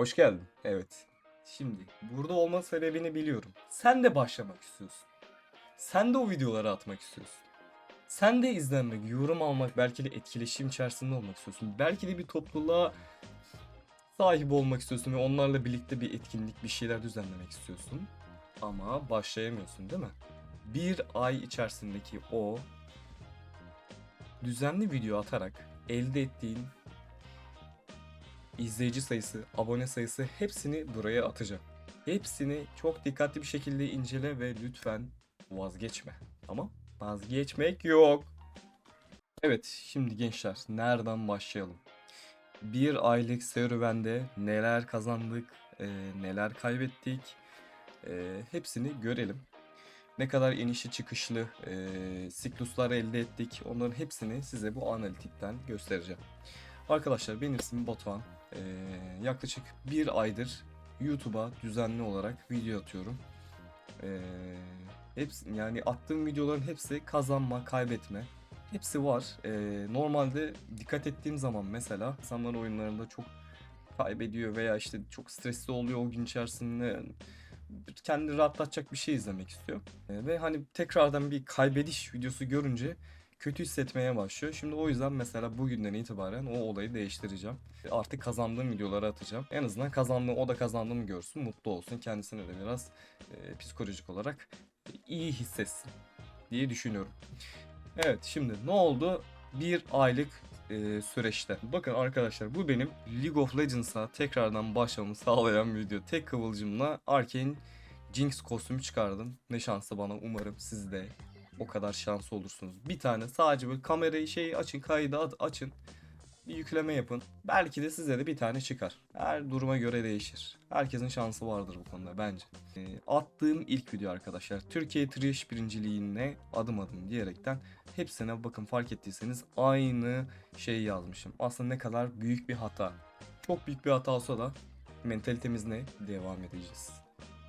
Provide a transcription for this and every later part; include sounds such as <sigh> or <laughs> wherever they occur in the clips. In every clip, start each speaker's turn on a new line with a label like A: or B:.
A: Hoş geldin. Evet. Şimdi burada olma sebebini biliyorum. Sen de başlamak istiyorsun. Sen de o videoları atmak istiyorsun. Sen de izlenmek, yorum almak, belki de etkileşim içerisinde olmak istiyorsun. Belki de bir topluluğa sahip olmak istiyorsun ve onlarla birlikte bir etkinlik, bir şeyler düzenlemek istiyorsun. Ama başlayamıyorsun değil mi? Bir ay içerisindeki o düzenli video atarak elde ettiğin izleyici sayısı, abone sayısı hepsini buraya atacağım. Hepsini çok dikkatli bir şekilde incele ve lütfen vazgeçme. Tamam? Vazgeçmek yok. Evet, şimdi gençler nereden başlayalım? Bir aylık serüvende neler kazandık, e, neler kaybettik, e, hepsini görelim. Ne kadar inişi çıkışlı e, sikluslar elde ettik, onların hepsini size bu analitikten göstereceğim. Arkadaşlar benim ismim Batuhan. Ee, yaklaşık bir aydır YouTube'a düzenli olarak video atıyorum. Ee, hepsi, yani attığım videoların hepsi kazanma, kaybetme. Hepsi var. Ee, normalde dikkat ettiğim zaman mesela insanlar oyunlarında çok kaybediyor veya işte çok stresli oluyor o gün içerisinde kendini rahatlatacak bir şey izlemek istiyor. Ee, ve hani tekrardan bir kaybediş videosu görünce kötü hissetmeye başlıyor. Şimdi o yüzden mesela bugünden itibaren o olayı değiştireceğim. Artık kazandığım videoları atacağım. En azından kazandığım, o da kazandığımı görsün, mutlu olsun. Kendisine de biraz e, psikolojik olarak iyi hissetsin diye düşünüyorum. Evet şimdi ne oldu? Bir aylık e, süreçte. Bakın arkadaşlar bu benim League of Legends'a tekrardan başlamamı sağlayan video. Tek kıvılcımla Arcane Jinx kostümü çıkardım. Ne şansı bana umarım siz de o kadar şanslı olursunuz. Bir tane sadece böyle kamerayı şey açın kaydı açın. Bir yükleme yapın. Belki de size de bir tane çıkar. Her duruma göre değişir. Herkesin şansı vardır bu konuda bence. Ee, attığım ilk video arkadaşlar. Türkiye Trish birinciliğine adım adım diyerekten hepsine bakın fark ettiyseniz aynı şeyi yazmışım. Aslında ne kadar büyük bir hata. Çok büyük bir hata olsa da mentalitemiz ne? Devam edeceğiz.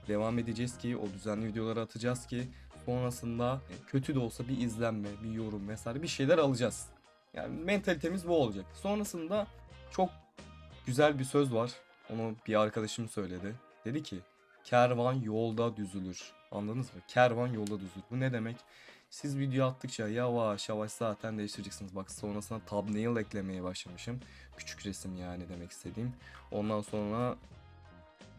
A: Devam edeceğiz ki o düzenli videoları atacağız ki sonrasında kötü de olsa bir izlenme, bir yorum vesaire bir şeyler alacağız. Yani mentalitemiz bu olacak. Sonrasında çok güzel bir söz var. Onu bir arkadaşım söyledi. Dedi ki kervan yolda düzülür. Anladınız mı? Kervan yolda düzülür. Bu ne demek? Siz video attıkça yavaş yavaş zaten değiştireceksiniz. Bak sonrasında thumbnail eklemeye başlamışım. Küçük resim yani demek istediğim. Ondan sonra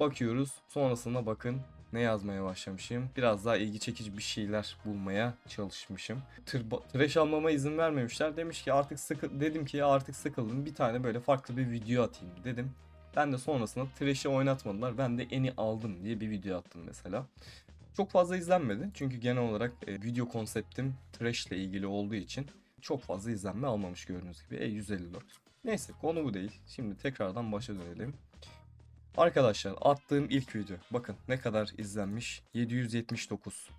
A: bakıyoruz. Sonrasında bakın ne yazmaya başlamışım. Biraz daha ilgi çekici bir şeyler bulmaya çalışmışım. Tır, trash almama izin vermemişler. Demiş ki artık sıkı dedim ki artık sıkıldım. Bir tane böyle farklı bir video atayım dedim. Ben de sonrasında trash'i oynatmadılar. Ben de eni aldım diye bir video attım mesela. Çok fazla izlenmedi. Çünkü genel olarak e, video konseptim trash ile ilgili olduğu için çok fazla izlenme almamış gördüğünüz gibi. E154. Neyse konu bu değil. Şimdi tekrardan başa dönelim. Arkadaşlar attığım ilk video. Bakın ne kadar izlenmiş. 779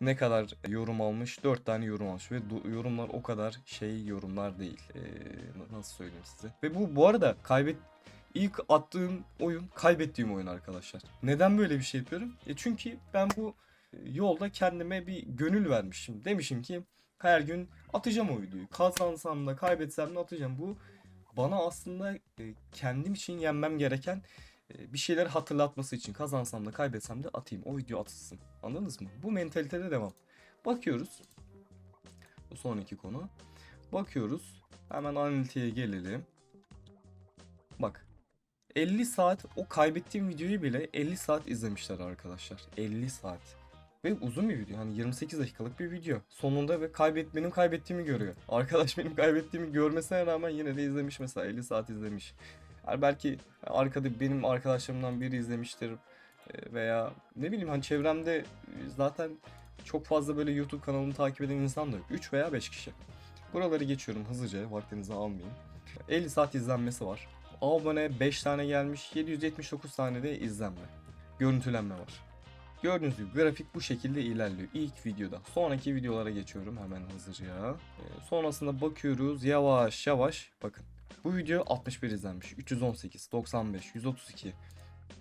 A: ne kadar yorum almış? 4 tane yorum almış ve yorumlar o kadar şey yorumlar değil. Ee, nasıl söyleyeyim size? Ve bu bu arada kaybet ilk attığım oyun kaybettiğim oyun arkadaşlar. Neden böyle bir şey yapıyorum? E çünkü ben bu yolda kendime bir gönül vermişim. Demişim ki her gün atacağım o videoyu. Kazansam da kaybetsem de atacağım. Bu bana aslında e, kendim için yenmem gereken e, bir şeyler hatırlatması için kazansam da kaybetsem de atayım. O video atılsın. Anladınız mı? Bu mentalitede devam. Bakıyoruz. Bu sonraki konu. Bakıyoruz. Hemen analitiğe gelelim. Bak. 50 saat o kaybettiğim videoyu bile 50 saat izlemişler arkadaşlar. 50 saat. Ve uzun bir video. Hani 28 dakikalık bir video. Sonunda ve kaybet benim kaybettiğimi görüyor. Arkadaş benim kaybettiğimi görmesine rağmen yine de izlemiş mesela 50 saat izlemiş. Belki arkada benim arkadaşlarımdan biri izlemiştir e, veya ne bileyim hani çevremde zaten çok fazla böyle YouTube kanalını takip eden insan da yok. 3 veya 5 kişi. Buraları geçiyorum hızlıca vaktinizi almayayım. 50 saat izlenmesi var. Abone 5 tane gelmiş. 779 tane de izlenme. Görüntülenme var. Gördüğünüz gibi grafik bu şekilde ilerliyor. İlk videoda. Sonraki videolara geçiyorum hemen hızlıca. Ee, sonrasında bakıyoruz yavaş yavaş. Bakın bu video 61 izlenmiş. 318, 95, 132,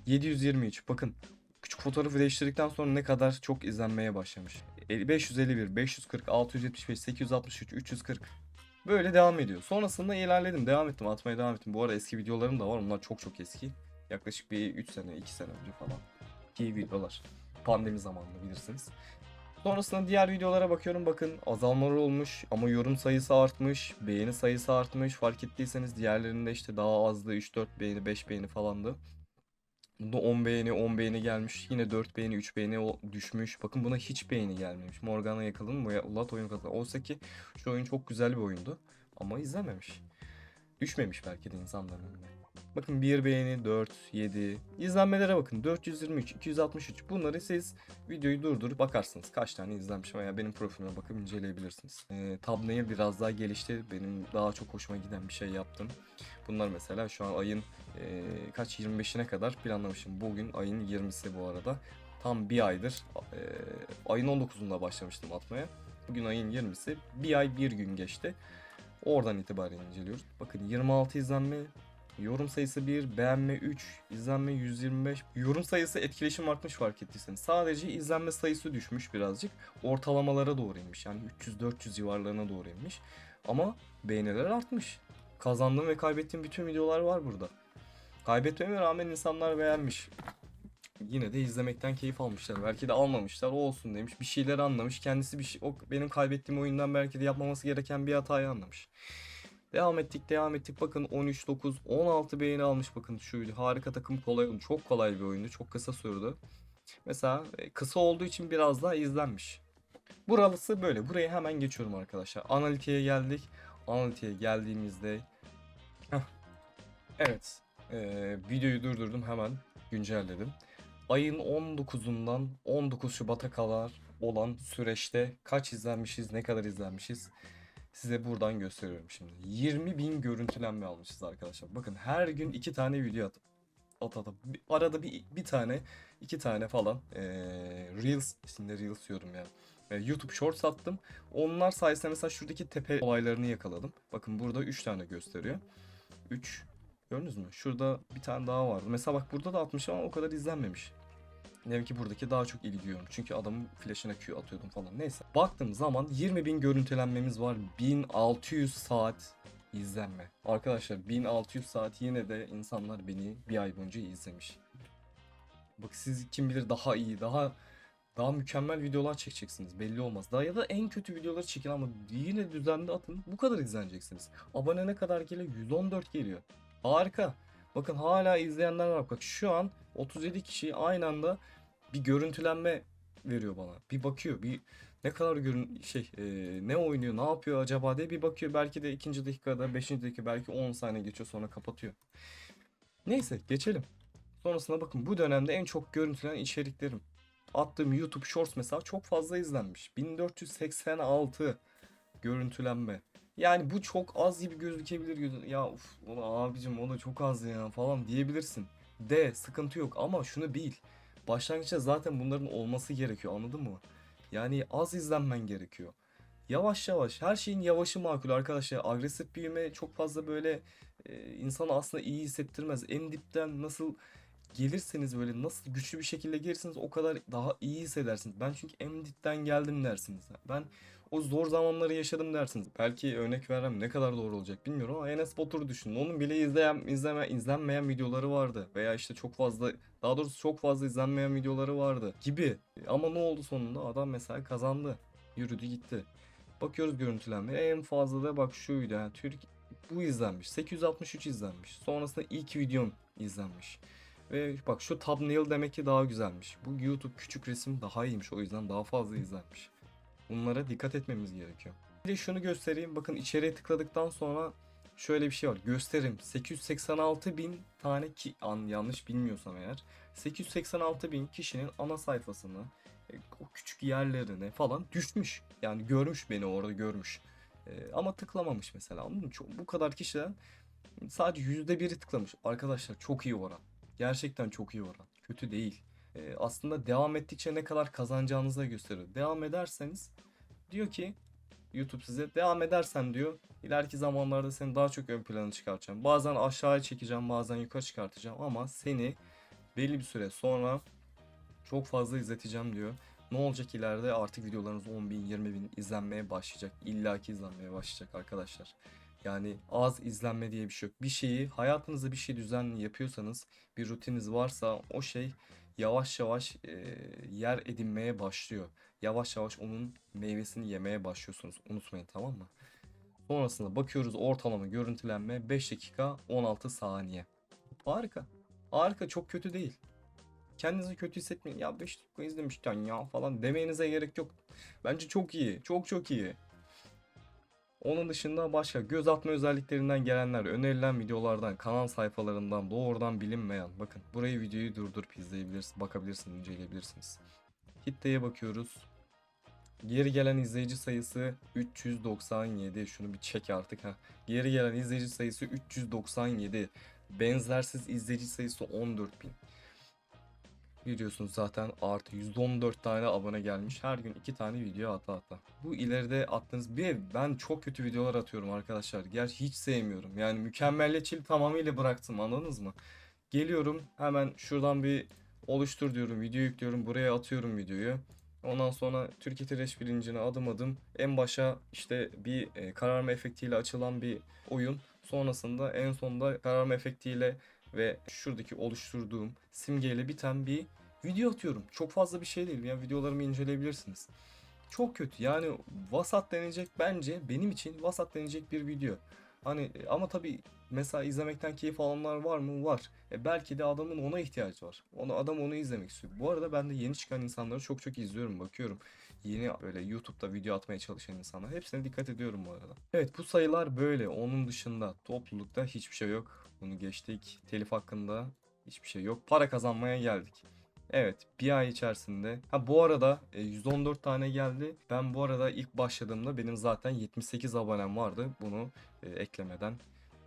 A: 723. Bakın küçük fotoğrafı değiştirdikten sonra ne kadar çok izlenmeye başlamış. 551, 540, 675, 863, 340. Böyle devam ediyor. Sonrasında ilerledim. Devam ettim. Atmaya devam ettim. Bu arada eski videolarım da var. Onlar çok çok eski. Yaklaşık bir 3 sene 2 sene önce falan. Ki videolar. Pandemi zamanında bilirsiniz. Sonrasında diğer videolara bakıyorum bakın azalmalar olmuş ama yorum sayısı artmış, beğeni sayısı artmış. Fark ettiyseniz diğerlerinde işte daha azdı 3-4 beğeni 5 beğeni falandı. Bunda 10 beğeni 10 beğeni gelmiş. Yine 4 beğeni 3 beğeni düşmüş. Bakın buna hiç beğeni gelmemiş. Morgana yakaladın mı? Ulat oyun kazandı. Oysa ki şu oyun çok güzel bir oyundu. Ama izlememiş. Düşmemiş belki de insanların önüne. Bakın 1 beğeni, 4, 7. İzlenmelere bakın. 423, 263. Bunları siz videoyu durdurup bakarsınız. Kaç tane izlenmiş veya benim profilime bakıp inceleyebilirsiniz. Ee, thumbnail biraz daha gelişti. Benim daha çok hoşuma giden bir şey yaptım. Bunlar mesela şu an ayın e, kaç 25'ine kadar planlamışım. Bugün ayın 20'si bu arada. Tam bir aydır e, ayın 19'unda başlamıştım atmaya. Bugün ayın 20'si. Bir ay bir gün geçti. Oradan itibaren inceliyoruz. Bakın 26 izlenme, yorum sayısı 1, beğenme 3, izlenme 125. Yorum sayısı etkileşim artmış fark ettiyseniz. Sadece izlenme sayısı düşmüş birazcık. Ortalamalara doğru inmiş. Yani 300-400 civarlarına doğru inmiş. Ama beğeniler artmış. Kazandığım ve kaybettiğim bütün videolar var burada. Kaybetmeme rağmen insanlar beğenmiş. Yine de izlemekten keyif almışlar. Belki de almamışlar. O olsun demiş. Bir şeyler anlamış. Kendisi bir şey, o benim kaybettiğim oyundan belki de yapmaması gereken bir hatayı anlamış. Devam ettik, devam ettik. Bakın 13, 9, 16 beğeni almış. Bakın şu harika takım kolay, çok kolay bir oyundu. Çok kısa sürdü. Mesela e, kısa olduğu için biraz daha izlenmiş. Burası böyle. Buraya hemen geçiyorum arkadaşlar. Analitiğe geldik. Analitiğe geldiğimizde Heh. Evet. Ee, videoyu durdurdum hemen güncelledim. Ayın 19'undan 19 Şubat'a kadar olan süreçte kaç izlenmişiz, ne kadar izlenmişiz size buradan gösteriyorum şimdi. 20 bin görüntülenme almışız arkadaşlar. Bakın her gün iki tane video at at at. Arada bir, bir tane, iki tane falan ee, Reels, şimdi Reels diyorum ya. Ee, YouTube Shorts attım. Onlar sayesinde mesela şuradaki tepe olaylarını yakaladım. Bakın burada 3 tane gösteriyor. 3 Gördünüz mü? Şurada bir tane daha vardı. Mesela bak burada da atmış ama o kadar izlenmemiş. Demek ki buradaki daha çok ilgi görüyorum. Çünkü adamın flash'ına Q atıyordum falan. Neyse. Baktığım zaman 20 bin görüntülenmemiz var. 1600 saat izlenme. Arkadaşlar 1600 saat yine de insanlar beni bir ay boyunca izlemiş. Bak siz kim bilir daha iyi, daha daha mükemmel videolar çekeceksiniz. Belli olmaz. Daha ya da en kötü videoları çekin ama yine düzenli atın. Bu kadar izleneceksiniz. Abone ne kadar geliyor? 114 geliyor. Harika. Bakın hala izleyenler var. Bak şu an 37 kişi aynı anda bir görüntülenme veriyor bana. Bir bakıyor. Bir ne kadar görün şey e, ne oynuyor, ne yapıyor acaba diye bir bakıyor. Belki de ikinci dakikada, beşinci dakika belki 10 saniye geçiyor sonra kapatıyor. Neyse geçelim. Sonrasında bakın bu dönemde en çok görüntülenen içeriklerim. Attığım YouTube Shorts mesela çok fazla izlenmiş. 1486 görüntülenme. Yani bu çok az gibi gözükebilir. Göz- Ya uf, abicim o da çok az ya falan diyebilirsin. De sıkıntı yok ama şunu bil. Başlangıçta zaten bunların olması gerekiyor anladın mı? Yani az izlenmen gerekiyor. Yavaş yavaş her şeyin yavaşı makul arkadaşlar. Agresif büyüme çok fazla böyle e, insanı aslında iyi hissettirmez. En dipten nasıl gelirseniz böyle nasıl güçlü bir şekilde gelirseniz o kadar daha iyi hissedersiniz. Ben çünkü en dipten geldim dersiniz. Ben o zor zamanları yaşadım dersiniz. Belki örnek verem ne kadar doğru olacak bilmiyorum ama Enes Batur'u düşünün. Onun bile izleyen, izleme, izlenmeyen videoları vardı. Veya işte çok fazla daha doğrusu çok fazla izlenmeyen videoları vardı gibi. Ama ne oldu sonunda? Adam mesela kazandı. Yürüdü gitti. Bakıyoruz görüntülenme. En fazla da bak şuydu. Yani Türk bu izlenmiş. 863 izlenmiş. Sonrasında ilk videom izlenmiş. Ve bak şu thumbnail demek ki daha güzelmiş. Bu YouTube küçük resim daha iyiymiş. O yüzden daha fazla izlenmiş. Bunlara dikkat etmemiz gerekiyor. Bir de şunu göstereyim. Bakın içeriye tıkladıktan sonra şöyle bir şey var. Gösterim 886 bin tane ki an yanlış bilmiyorsam eğer 886 bin kişinin ana sayfasını e, o küçük yerlerine falan düşmüş. Yani görmüş beni orada görmüş. E, ama tıklamamış mesela. Anladın? Çok, bu kadar kişiden sadece %1'i tıklamış. Arkadaşlar çok iyi oran. Gerçekten çok iyi oran. Kötü değil. E, aslında devam ettikçe ne kadar kazanacağınızı da gösteriyor. Devam ederseniz diyor ki YouTube size devam edersen diyor ileriki zamanlarda seni daha çok ön plana çıkartacağım. Bazen aşağıya çekeceğim bazen yukarı çıkartacağım ama seni belli bir süre sonra çok fazla izleteceğim diyor. Ne olacak ileride artık videolarınız 10 bin 20 bin izlenmeye başlayacak. İllaki izlenmeye başlayacak arkadaşlar. Yani az izlenme diye bir şey yok. Bir şeyi hayatınızda bir şey düzenli yapıyorsanız bir rutininiz varsa o şey yavaş yavaş e, yer edinmeye başlıyor. Yavaş yavaş onun meyvesini yemeye başlıyorsunuz. Unutmayın tamam mı? Sonrasında bakıyoruz ortalama görüntülenme 5 dakika 16 saniye. Harika. Harika çok kötü değil. Kendinizi kötü hissetmeyin. Ya 5 dakika izlemişten ya falan demeyenize gerek yok. Bence çok iyi. Çok çok iyi. Onun dışında başka göz atma özelliklerinden gelenler, önerilen videolardan, kanal sayfalarından doğrudan bilinmeyen. Bakın burayı videoyu durdurup izleyebilirsiniz, bakabilirsiniz, inceleyebilirsiniz. Kitleye bakıyoruz. Geri gelen izleyici sayısı 397. Şunu bir çek artık ha. Geri gelen izleyici sayısı 397. Benzersiz izleyici sayısı 14.000. Biliyorsunuz zaten artı 114 tane abone gelmiş. Her gün 2 tane video ata ata. Bu ileride attığınız bir ben çok kötü videolar atıyorum arkadaşlar. Gerçi hiç sevmiyorum. Yani mükemmelliyetçiliği tamamıyla bıraktım anladınız mı? Geliyorum hemen şuradan bir oluştur diyorum. Video yüklüyorum. Buraya atıyorum videoyu. Ondan sonra Türkiye Trash bilincine adım adım en başa işte bir e, kararma efektiyle açılan bir oyun. Sonrasında en sonda kararma efektiyle ve şuradaki oluşturduğum simgeyle biten bir video atıyorum. Çok fazla bir şey değil ya videolarımı inceleyebilirsiniz. Çok kötü yani vasat denecek bence benim için vasat denecek bir video. Hani e, ama tabii mesela izlemekten keyif alanlar var mı? Var. E belki de adamın ona ihtiyacı var. Onu adam onu izlemek istiyor. Bu arada ben de yeni çıkan insanları çok çok izliyorum, bakıyorum. Yeni böyle YouTube'da video atmaya çalışan insanlar. Hepsine dikkat ediyorum bu arada. Evet bu sayılar böyle. Onun dışında toplulukta hiçbir şey yok. Bunu geçtik. Telif hakkında hiçbir şey yok. Para kazanmaya geldik. Evet bir ay içerisinde. Ha bu arada e, 114 tane geldi. Ben bu arada ilk başladığımda benim zaten 78 abonem vardı. Bunu e, eklemeden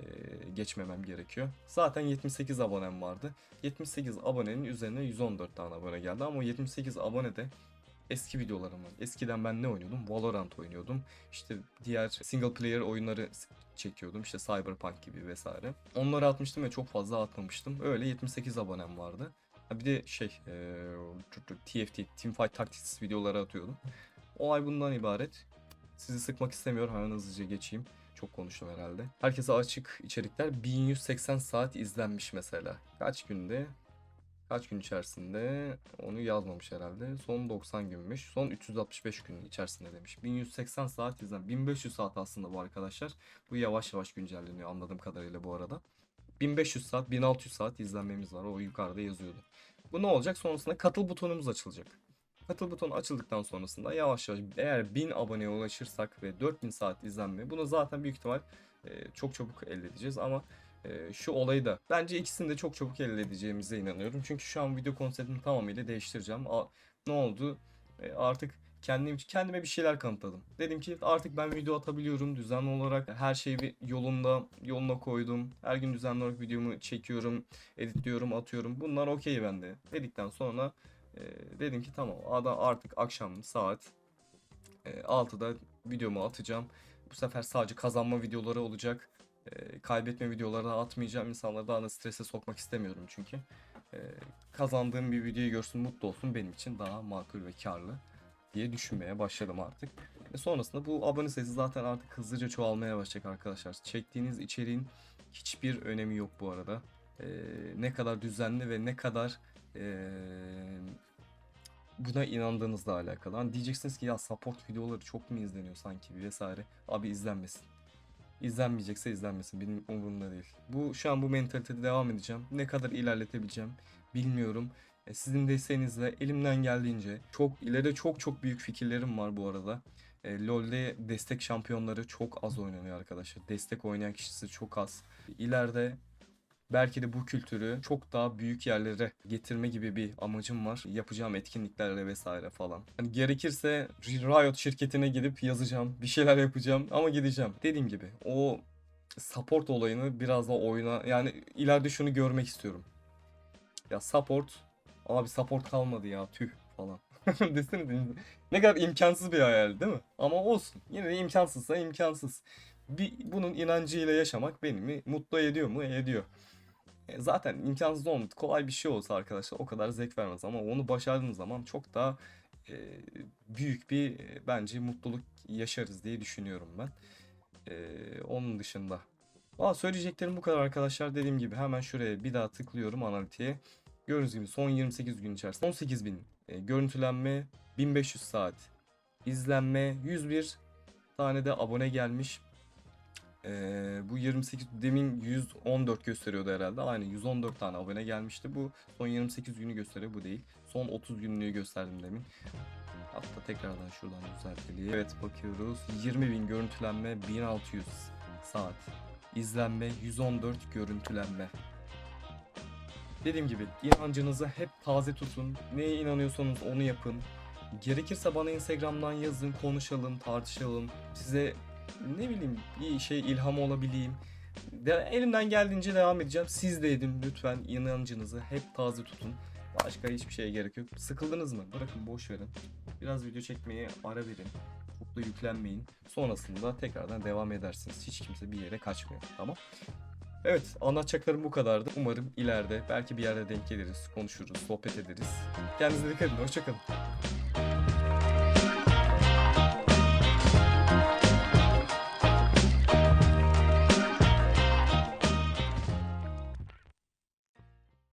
A: e, geçmemem gerekiyor. Zaten 78 abonem vardı. 78 abonenin üzerine 114 tane abone geldi ama o 78 abone de eski videolarım var. Eskiden ben ne oynuyordum? Valorant oynuyordum. İşte diğer single player oyunları çekiyordum. İşte Cyberpunk gibi vesaire. Onları atmıştım ve çok fazla atmamıştım. Öyle 78 abonem vardı. Ha bir de şey eee, TFT, Teamfight Tactics videoları atıyordum. Olay bundan ibaret. Sizi sıkmak istemiyorum. Hemen hızlıca geçeyim. Çok konuştum herhalde. Herkese açık içerikler 1180 saat izlenmiş mesela. Kaç günde? Kaç gün içerisinde? Onu yazmamış herhalde. Son 90 günmüş. Son 365 gün içerisinde demiş. 1180 saat izlen. 1500 saat aslında bu arkadaşlar. Bu yavaş yavaş güncelleniyor anladığım kadarıyla bu arada. 1500 saat, 1600 saat izlenmemiz var. O yukarıda yazıyordu. Bu ne olacak? Sonrasında katıl butonumuz açılacak. Katıl butonu açıldıktan sonrasında yavaş yavaş eğer 1000 aboneye ulaşırsak ve 4000 saat izlenme bunu zaten büyük ihtimal e, çok çabuk elde edeceğiz ama e, şu olayı da bence ikisini de çok çabuk elde edeceğimize inanıyorum. Çünkü şu an video konseptini tamamıyla değiştireceğim. A, ne oldu? E, artık kendim kendime bir şeyler kanıtladım. Dedim ki artık ben video atabiliyorum düzenli olarak. Her şeyi bir yolunda yoluna koydum. Her gün düzenli olarak videomu çekiyorum, editliyorum, atıyorum. Bunlar okey bende. Dedikten sonra e, dedim ki tamam ada artık akşam saat e, 6'da videomu atacağım. Bu sefer sadece kazanma videoları olacak. E, kaybetme videoları da atmayacağım. İnsanları daha da strese sokmak istemiyorum çünkü. E, kazandığım bir videoyu görsün mutlu olsun benim için daha makul ve karlı diye düşünmeye başladım artık. Ve sonrasında bu abone sayısı zaten artık hızlıca çoğalmaya başlayacak arkadaşlar. Çektiğiniz içeriğin hiçbir önemi yok bu arada. Ee, ne kadar düzenli ve ne kadar ee, buna inandığınızla alakalı. Hani diyeceksiniz ki ya support videoları çok mu izleniyor sanki vesaire. Abi izlenmesin. İzlenmeyecekse izlenmesin. Benim umurumda değil. Bu şu an bu mentalitede devam edeceğim. Ne kadar ilerletebileceğim bilmiyorum. E, Sizin desteğinizle elimden geldiğince çok ileride çok çok büyük fikirlerim var bu arada. E, LoL'de destek şampiyonları çok az oynanıyor arkadaşlar. Destek oynayan kişisi çok az. İleride belki de bu kültürü çok daha büyük yerlere getirme gibi bir amacım var. Yapacağım etkinliklerle vesaire falan. Hani gerekirse Riot şirketine gidip yazacağım. Bir şeyler yapacağım ama gideceğim. Dediğim gibi o support olayını biraz da oyuna yani ileride şunu görmek istiyorum. Ya support Abi support kalmadı ya tüh falan. <laughs> Desene ne kadar imkansız bir hayal değil mi? Ama olsun. Yine de imkansızsa imkansız. Bir, bunun inancıyla yaşamak beni mutlu ediyor mu? Ediyor. E, zaten imkansız olmadı. Kolay bir şey olsa arkadaşlar o kadar zevk vermez ama onu başardığınız zaman çok daha e, büyük bir e, bence mutluluk yaşarız diye düşünüyorum ben. Ee, onun dışında. Aa, söyleyeceklerim bu kadar arkadaşlar. Dediğim gibi hemen şuraya bir daha tıklıyorum analitiğe. Gördüğünüz gibi son 28 gün içerisinde 18.000 e, görüntülenme, 1500 saat izlenme, 101 tane de abone gelmiş. Ee, bu 28 demin 114 gösteriyordu herhalde. Aynı 114 tane abone gelmişti. Bu son 28 günü gösteriyor bu değil. Son 30 günlüğü gösterdim demin. Hatta tekrardan şuradan düzeltelim. Evet bakıyoruz. 20.000 görüntülenme, 1600 saat izlenme, 114 görüntülenme. Dediğim gibi inancınızı hep taze tutun. Neye inanıyorsanız onu yapın. Gerekirse bana Instagram'dan yazın, konuşalım, tartışalım. Size ne bileyim bir şey ilham olabileyim. De, elimden geldiğince devam edeceğim. Siz de edin lütfen inancınızı hep taze tutun. Başka hiçbir şeye gerek yok. Sıkıldınız mı? Bırakın boş verin. Biraz video çekmeye ara verin. Çok da yüklenmeyin. Sonrasında tekrardan devam edersiniz. Hiç kimse bir yere kaçmıyor. Tamam? Evet anlatacaklarım bu kadardı. Umarım ileride belki bir yerde denk geliriz, konuşuruz, sohbet ederiz. Kendinize dikkat edin. Hoşçakalın.